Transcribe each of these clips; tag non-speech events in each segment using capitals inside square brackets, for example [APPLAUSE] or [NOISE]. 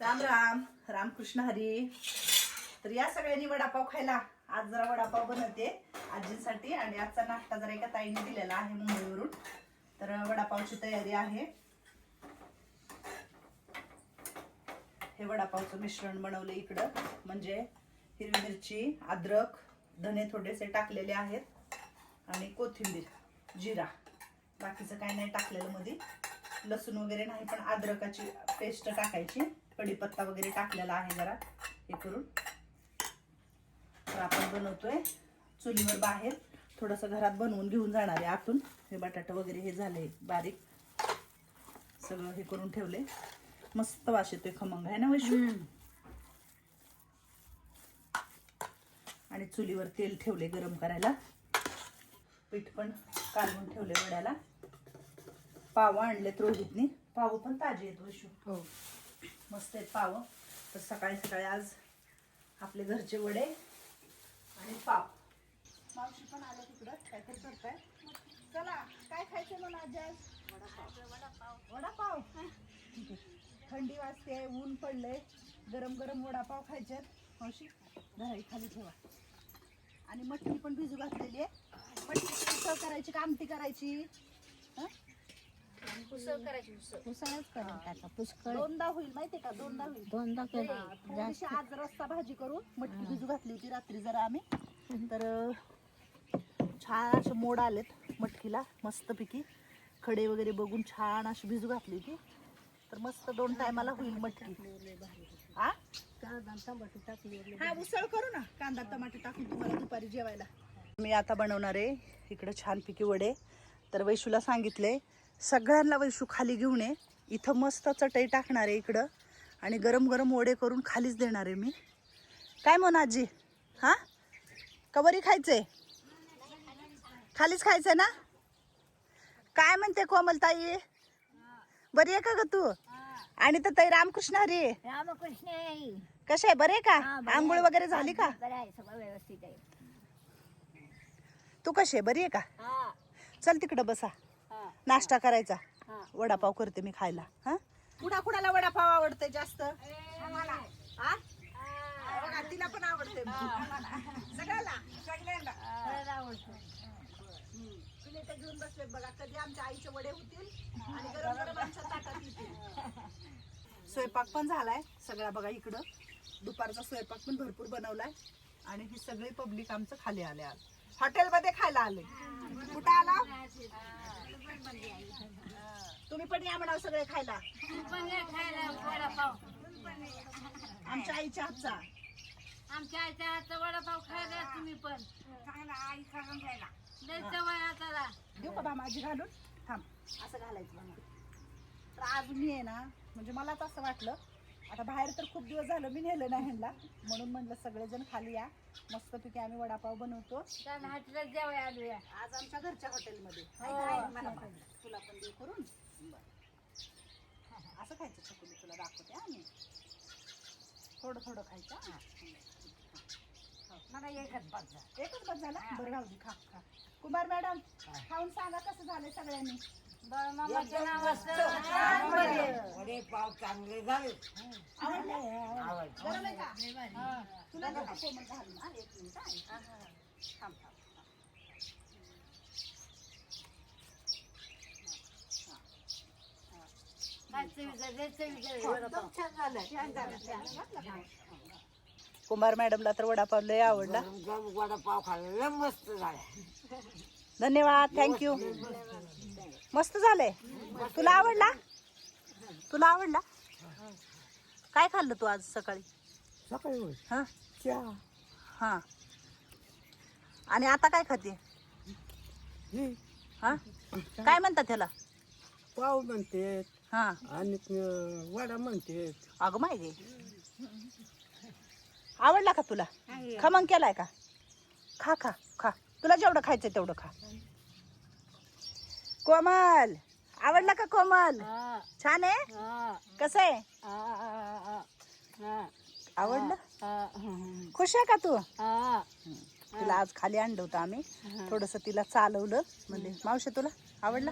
राम राम. रामकृष्ण हरी. तर या सगळ्यांनी वडापाव खायला. आज जरा वडापाव बनवते आजींसाठी आणि आजचा नाश्ता जरा एका ताईने दिलेला आहे मुंबईवरून. तर वडापावची तयारी आहे. हे वडापावचं मिश्रण बनवलं इकडं. म्हणजे हिरवी मिरची अद्रक धने थोडेसे टाकलेले आहेत. आणि कोथिंबीर जिरा. बाकीचं काय नाही टाकलेलं मध्ये लसूण वगैरे नाही पण अद्रकाची पेस्ट टाकायची. कढीपत्ता वगैरे टाकलेला आहे जरा हे करून. तर आपण बनवतोय चुलीवर बाहेर. थोडंसं घरात बनवून घेऊन जाणार आहे आतून. हे बटाटा वगैरे हे झाले बारीक. सगळं हे करून ठेवले. मस्त वास येतोय खमंग आहे ना वैशू? आणि चुलीवर तेल ठेवले गरम करायला. पीठ पण काढून ठेवले वड्याला. पाव आणलेत रोहितनी. पाव पण ताजे आहेत वैशू. हो. मस्त आहेत पाव. तर सकाळी सकाळी आज आपले घरचे वडे आणि पाव. मावशी पण आलं तिकडं. काहीतरी करताय. चला काय खायचं मला आज आज? वडापाव. वडापाव. ठीक आहे. थंडी वाजते ऊन पडले गरम गरम वडापाव खायचे मावशी घराई खाली ठेवा. आणि मटकी पण भिजू घातलेली आहे. मटकी करायची का आमटी करायची? हं? उसळ करायची उसळ. उसळच करून टाका पुष्कळ. दोनदा होईल माहितीये का? दोनदा होईल. दोनदा हा, केलं थोडीशी आज रस्ता भाजी करून मटकी भिजू घातली होती रात्री जरा आम्ही. तर अं, छान असे मोड आलेत मटकीला मस्तपैकी. खडे वगैरे बघून छान अशी भिजू घातली होती. तर मस्त दोन टायमाला होईल मटकी. हा हा उसळ करू ना. कांदा टमाटे टाकून तुम्हाला दुपारी जेवायला. मी आता बनवणार आहे इकडे छानपैकी वडे. तर वैशूला सांगितले सगळ्यांना वैशू खाली घेऊन ये. इथं मस्त चटई टाकणार आहे इकडं. आणि गरम गरम वडे करून खालीच देणार आहे मी. काय म्हणून आजी? हा? कवरी खायचंय? खालीच खायचंय ना? काय म्हणते कोमलताई? बरी आहे का ग तू? आणि तर ताई रामकृष्ण हरी. रामकृष्ण. कसे आहे? बरे का? आंघोळ. वगैरे झाली का? व्यवस्थित तू कशी आहे? बरी आहे का? चल तिकडं बसा. नाश्ता करायचा. वडापाव करते मी खायला. हा? कुणा कुणाला वडापाव आवडते जास्त? हा? बघा, तिला पण आवडते सगळ्याला? सगळ्यांना. हम्म. घेऊन बसले बघा. कधी आमच्या आईचे वडे होतील आणि गरम गरम आमच्या ताटात येतील. स्वयंपाक पण झालाय. सगळा बघा इकडं. दुपारचा स्वयंपाक पण भरपूर बनवलाय. आणि ही सगळी पब्लिक आमचं खाली आले आज हॉटेलमध्ये खायला आले. कुठं आला? तुम्ही पण या म्हणाव सगळे खायला. आमच्या आईच्या हातचा. आमच्या आईच्या हातचा वडापाव खायला तुम्ही पण. लय सवय आता. देऊ का बामाजी घालून? थांब. असं घालायचं बामा तर आज मी आहे ना म्हणजे मलाच असं वाटलं. आता बाहेर तर खूप दिवस झालं मी नेलं नाही ह्यांना. म्हणून म्हणलं सगळेजण खाली या. मस्तपैकी आम्ही वडापाव बनवतो. हातला जेवाय आलोया. आज आमच्या घरच्या हॉटेलमध्ये. हो, मला. तुला पण देऊ करून? बरं. असं खायचं चकुली तुला दाखवते आम्ही थोडं थोडं खायचं हा. मला एकच पाच एकच बस झाला? बरं राहू दे खा खा. कुमार मॅडम खाऊन सांगा कसं झालंय सगळ्यांनी. मामाच्या नावाचं छान बरे. वडे पाव चांगले झाले. आवडले? का? तुला नका कोमल घालून हा एक मिनिट हा. थांब थांब. कुमार मॅडमला तर वडापाव लय आवडला. वडापाव खाल्ला मस्त झाला धन्यवाद थँक्यू मस्त झालंय. तुला आवडला? तुला आवडला? काय खाल्लं तू आज सकाळी? सकाळी हा? हा. आणि आता काय खाते? हे. हा? काय म्हणतात त्याला पाव म्हणते. हा. आणि अं, वडा म्हणते. अगं गे आवडला का तुला? खमंग केलाय का? खा खा खा. तुला जेवढं खायचंय तेवढं खा. कोमल. आवडला का कोमल? हा, छान आहे? हा, कसं आहे? आवडलं? खुश आहे का तू? हा. तिला आज खाली आणलं होतं आम्ही. थोडस तिला चालवलं. म्हणजे मावशी तुला आवडलं?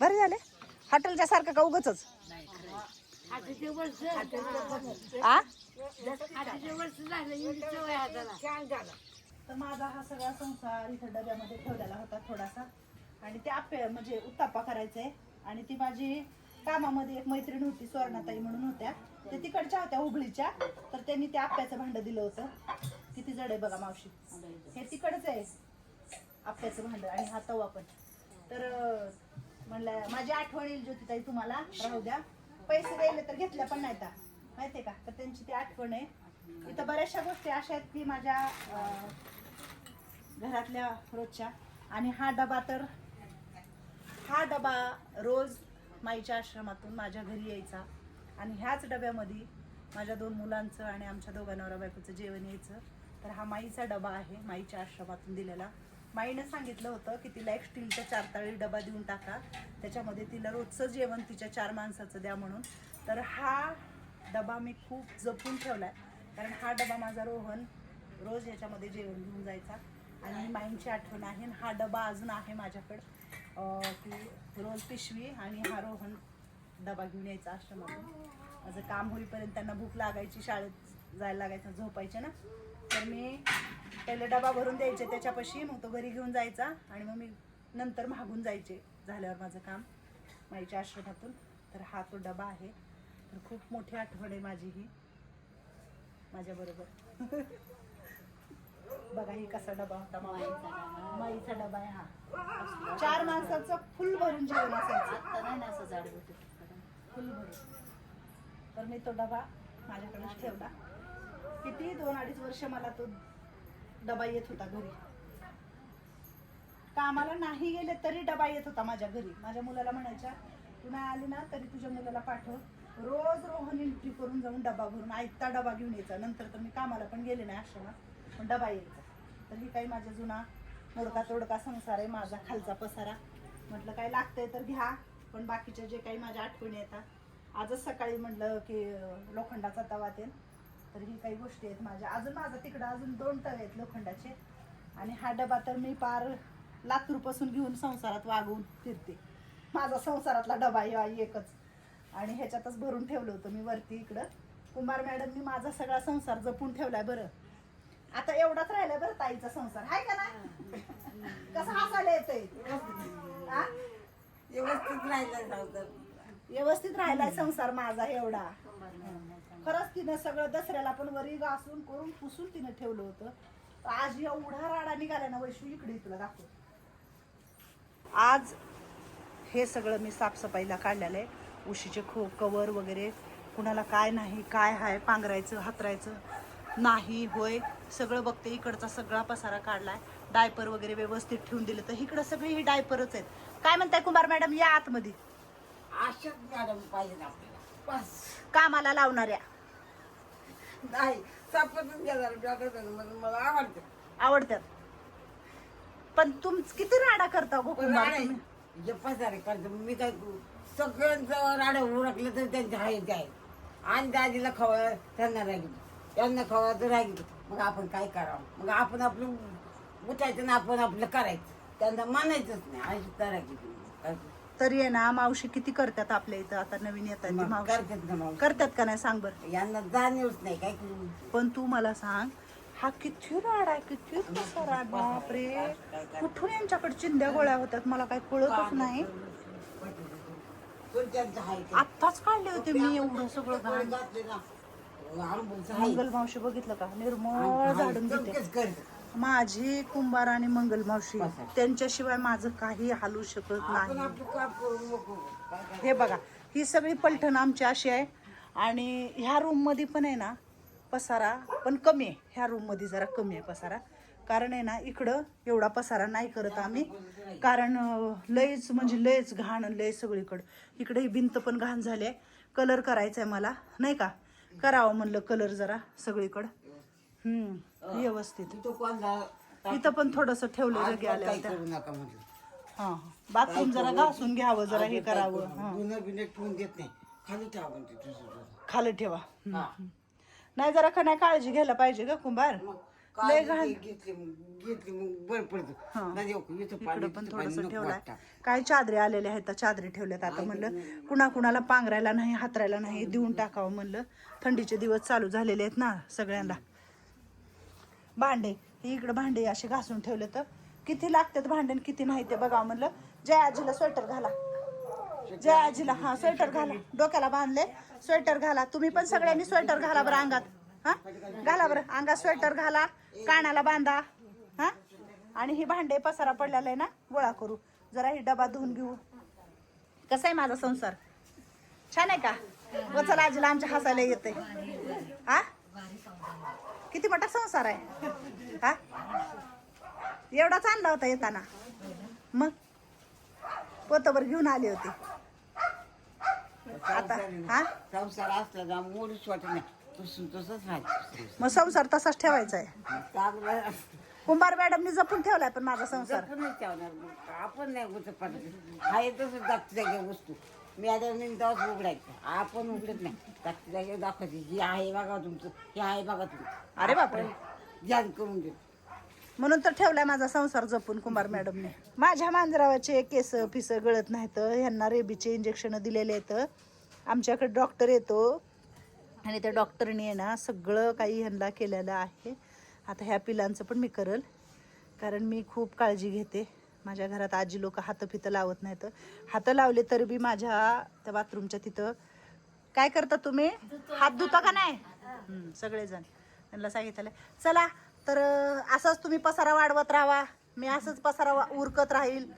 बरं झाले? हॉटेलच्या सारखं का उगच आ? तर माझा हा सगळा संसार इथं डब्यामध्ये ठेवलेला होता थोडासा. आणि ते आप्पे म्हणजे उत्तापा करायचे आणि ती माझी कामामध्ये एक मैत्रीण होती स्वर्णाताई म्हणून होत्या. ते तिकडच्या होत्या हुबळीच्या. तर त्यांनी ते आप्याचं भांड दिलं होतं. किती जड आहे बघा मावशी. हे तिकडच आहे आप्याचं भांड आणि हा तवा पण. तर म्हणलं माझी आठवण येईल ज्योतिताई तुम्हाला. राहू द्या. पैसे द्यायला तर घेतल्या पण नाही माहितीये का? तर त्यांची ती आठवण आहे. इथं बऱ्याचशा गोष्टी अशा आहेत की माझ्या घरातल्या रोजच्या. आणि हा डबा तर हा डबा रोज माईच्या आश्रमातून माझ्या घरी यायचा. आणि ह्याच डब्यामध्ये माझ्या दोन मुलांचं आणि आमच्या दोघांवर बायकोचं जेवण यायचं. तर हा माईचा डबा आहे माईच्या आश्रमातून दिलेला. माईनं सांगितलं होतं की तिला एक स्टीलचा चारताळी डबा देऊन टाका. त्याच्यामध्ये तिला रोजचं जेवण तिच्या चार माणसाचं द्या म्हणून. तर हा डबा मी खूप जपून ठेवला आहे कारण हा डबा माझा रोहन रोज याच्यामध्ये जेवण घेऊन जायचा. आणि ही माईंची आठवण आहे आणि हा डबा अजून आहे माझ्याकडं. की रोज पिशवी आणि हा रोहन डबा घेऊन यायचा आश्रमातून. माझं काम होईपर्यंत त्यांना भूक लागायची शाळेत जायला लागायचं झोपायचे ना. तर मी पहिले डबा भरून द्यायचे त्याच्यापाशी मग तो घरी घेऊन जायचा आणि मग मी नंतर मागून जायचे झाल्यावर माझं काम माईच्या आश्रमातून. तर हा तो डबा आहे. तर खूप मोठी आठवण आहे माझी ही. माझ्याबरोबर. [LAUGHS] बघा ही कसा डबा होता. माईचा माईचा डबा आहे हा. चार माणसाचं फुल भरून जेवण असायचं. फुल भरून. तर मी तो डबा माझ्याकडेच ठेवला. किती दोन अडीच वर्ष मला तो डबा येत होता घरी. कामाला नाही गेले तरी डबा येत होता माझ्या घरी. माझ्या मुलाला म्हणायच्या तू नाही आली ना तरी तुझ्या मुलाला पाठव. रोज रोहन एंट्री करून जाऊन डबा भरून ऐकता डबा घेऊन यायचा. नंतर तर मी कामाला पण गेले नाही आश्रमात पण डबा यायचा. तर ही काही माझ्या जुना मोडका तोडका संसार आहे माझा खालचा पसारा. म्हटलं काय लागतंय तर घ्या पण बाकीच्या जे काही माझ्या आठवणी येतात आजच सकाळी म्हटलं की लोखंडाचा तवा तेल तर ही काही गोष्टी आहेत माझ्या. अजून माझा तिकडं अजून दोन तवे आहेत लोखंडाचे. आणि हा डबा तर मी पार लातूरपासून घेऊन संसारात वागवून फिरते. माझा संसारातला डबा हा एकच. आणि ह्याच्यातच भरून ठेवलं होतं मी वरती इकडं. कुंभार मॅडमनी माझा सगळा संसार जपून ठेवलाय बरं. आता एवढाच राहिलाय बरं ताईचा संसार. हाय का ना कसं हसायला येतंय? व्यवस्थित. राहिलं व्यवस्थित राहिलाय संसार माझा एवढा. खरंच तिनं सगळं दसऱ्याला पण वरी घासून करून पुसून तिनं ठेवलं होतं. आज एवढा राडा निघाला ना वैशू इकडे तुला दाखव आज हे सगळं मी साफसफाईला काढलेलं आहे. उशीचे खो कवर वगैरे कुणाला काय नाही काय हाय पांघरायचं हातरायचं नाही होय सगळं बघते. इकडचा सगळा पसारा काढलाय. डायपर वगैरे व्यवस्थित ठेवून दिलं तर इकडं सगळी ही डायपरच आहेत. काय म्हणताय कुमार मॅडम? या आतमध्ये. अशाच मॅडम पाहिजे आपल्याला. बस. कामाला लावणाऱ्या. नाही सापडून गेला म्हणून मला आवडतं. आवडतात पण तुम किती राडा करता गो पण कुंभार? राडे तुम्ही? जे पसारे करतो. मी काय करू? सगळ्यांचं राडं उरकलं तर त्यांचे आहे ते आहे आणि दादीला खवा त्यांना रागित त्यांना खवा तर रागित मग आपण काय करावं? मग आपण आपलं उठायचं ना आपण आपलं करायचं. त्यांना मानायचंच नाही. अशी तर रागित? तरी आहे ना मावशी किती करतात आपल्या इथं? आता नवीन येतात ती मग मावशी. करतात ना मग करतात का नाही? सांग बरं. यांना जाणीवच नाही काय पण तू मला सांग हा किती राडा आहे किती पसारा बापरे. कुठून यांच्याकडे चिंध्या गोळ्या होतात मला काही कळतच नाही. आहे ते. आत्ताच काढले होते मी एवढं सगळं घाण. घातले ना आंबूचं आहे. मंगल मावशी बघितलं का? निर्मळ झाडून घेते करते. माझी कुंभार आणि मंगल मावशी. त्यांच्याशिवाय माझं काही हालू शकत नाही? हे बघा ही सगळी पलठण आमची अशी आहे. आणि ह्या रूममध्ये पण आहे ना पसारा पण कमी आहे. ह्या रूममध्ये जरा कमी आहे पसारा. कारण आहे ना इकडं एवढा पसारा नाही करत आम्ही. कारण लयच म्हणजे लयच घाण लय सगळीकडं. इकडे ही भिंत पण घाण झाली आहे. कलर करायचा आहे मला. नाही का? करावं म्हणलं कलर जरा सगळीकडं. हम्म व्यवस्थित. तो इथं पण थोडस ठेवलं पण आल्या काही होत्या करू नका म्हटलं हा बाथरूम जरा घासून घ्यावं जरा हे करावं. हा. गुन्हा बिन्हा ठेवून देत नाही. खाली ठेवा. खाली ठेवा. हम्म. हा. नाही जरा का नाही काळजी घ्यायला पाहिजे ग कुंभार. मग लय काळजी घाण. घेतली मग घेतली मग बरं हा. पडतं नाही इथं इकडं पाणी पण तिथं पाणी थोडस नको ठेवलाय. वाटतं. काय चादरी आलेल्या आहेत त्या चादरी ठेवल्यात. आता म्हणलं कुणा कुणाला पांघरायला नाही हातरायला नाही देऊन टाकावं म्हणलं. थंडीचे दिवस चालू झालेले आहेत ना सगळ्यांना भांडे हे इकडं भांडे असे घासून ठेवले तर किती लागतात भांडे आणि किती नाही ते बघा म्हणलं. जय आजीला स्वेटर घाला. जय आजीला हा स्वेटर घाला. डोक्याला बांधले स्वेटर घाला. तुम्ही पण सगळ्यांनी स्वेटर घाला बरं अंगात. हा? घाला बरं. अंगात स्वेटर घाला कानाला बांधा. हा? आणि ही भांडे पसारा पडलेला आहे ना गोळा करू. जरा ही डबा धुवून घेऊ. कसा आहे माझा संसार? छान आहे का? वचला आजीला आमच्या हसायला येते हा? किती मोठा संसार आहे? हा? एवढाच आणला होता येताना. मग? पोतभर घेऊन आली होती. आता हा? संसार असला ना मोडूच वाटत नाही. तसं तसंच राहायचं मग संसार तसाच ठेवायचा आहे. चांगलं कुंभार मॅडमनी जपून ठेवलाय पण माझा संसार. ठेवणार. आपण नाही उचल आहे तसं वस्तू. मी आता तेव्हाच उघडायचं. आपण उघडत नाही. जागेवर दाखवायची ही आहे बघा तुमचं हे आहे बघा तुमचं. अरे बापरे. आपण करून देऊ म्हणून तर ठेवलाय माझा संसार जपून कुंभार मॅडमने. माझ्या मांजरावाचे केस फिस गळत नाहीत ह्यांना रेबीचे इंजेक्शन दिलेले आहेत. आमच्याकडे डॉक्टर येतो. आणि त्या डॉक्टरने आहे ना सगळं काही ह्यांना केलेलं आहे. आता ह्या पिलांचं पण मी करल. कारण मी खूप काळजी घेते. माझ्या घरात आजी लोक हातं फितं लावत नाहीत. हातं लावले तरी बी माझ्या त्या बाथरूमच्या तिथं. काय करता तुम्ही? हात धुता का नाही? सगळेजण. त्यांना सांगितलं. चला तर असंच तुम्ही पसारा वाढवत राहा. मी असंच पसारा वा- उरकत राहील.